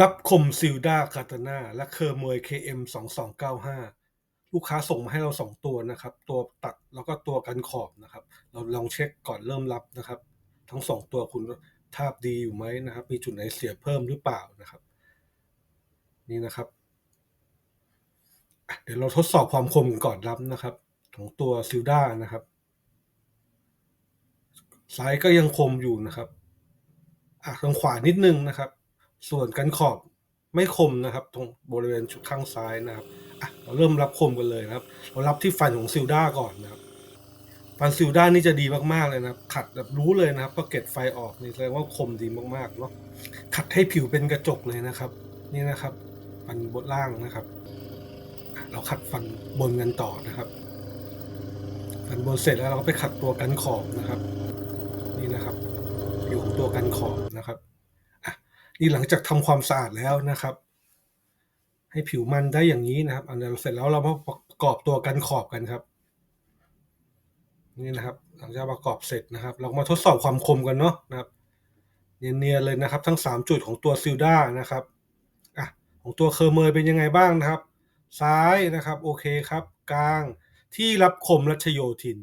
รับคมซิลดาคาตาน่าและเคอร์มวย KM 2295 ลูกค้าส่งมาให้เรา 2 ตัวนะครับ ตัวตัดแล้วก็ตัวกันขอบนะครับ เราลองเช็คก่อนเริ่มรับนะครับ ทั้ง 2 ตัวคุณทาบดีอยู่ไหมนะครับ มีจุดไหนเสียเพิ่มหรือเปล่านะครับ นี่นะครับ เดี๋ยวเราทดสอบความคมก่อนรับนะครับ ของตัวซิลดานะครับซ้ายก็ยังคมอยู่นะครับอะทางขวานิดนึงนะครับ ส่วนกันขอบไม่คมนะครับ ตรงบริเวณข้างซ้ายนะครับอะเราเริ่มรับคมกันเลยนะครับ เรารับที่ฟันของซิลด้าก่อนนะครับ ฟันซิลด้านี่จะดีมากๆเลยนะครับ ขัดแบบรู้เลยนะครับพอเก็ตไฟออกนี่แสดงว่าคมดีมากๆเนาะขัดให้ผิวเป็นกระจกเลยนะครับ นี่นะครับฟันบนล่างนะครับ เราขัดฟันบนกันต่อนะครับฟันบนเสร็จแล้วเราก็ไปขัดตัวกันขอบนะครับ นี่นะครับผิวของตัวกันขอบนะครับ นี่หลังจากทำความสะอาดแล้วนะครับ ให้ผิวมันได้อย่างนี้นะครับ อันนี้เสร็จแล้วเรามาประกอบตัวกันขอบกันครับ นี่นะครับ หลังจากประกอบเสร็จนะครับ เรามาทดสอบความคมกันเนาะนะครับ เนียนๆเลยนะครับ ทั้ง 3 จุดของตัวซิลดานะครับอะของตัวเคอร์เมยเป็นยังไงบ้างนะครับ ซ้ายนะครับ โอเคครับ กลางที่รับคมรัชโยธิน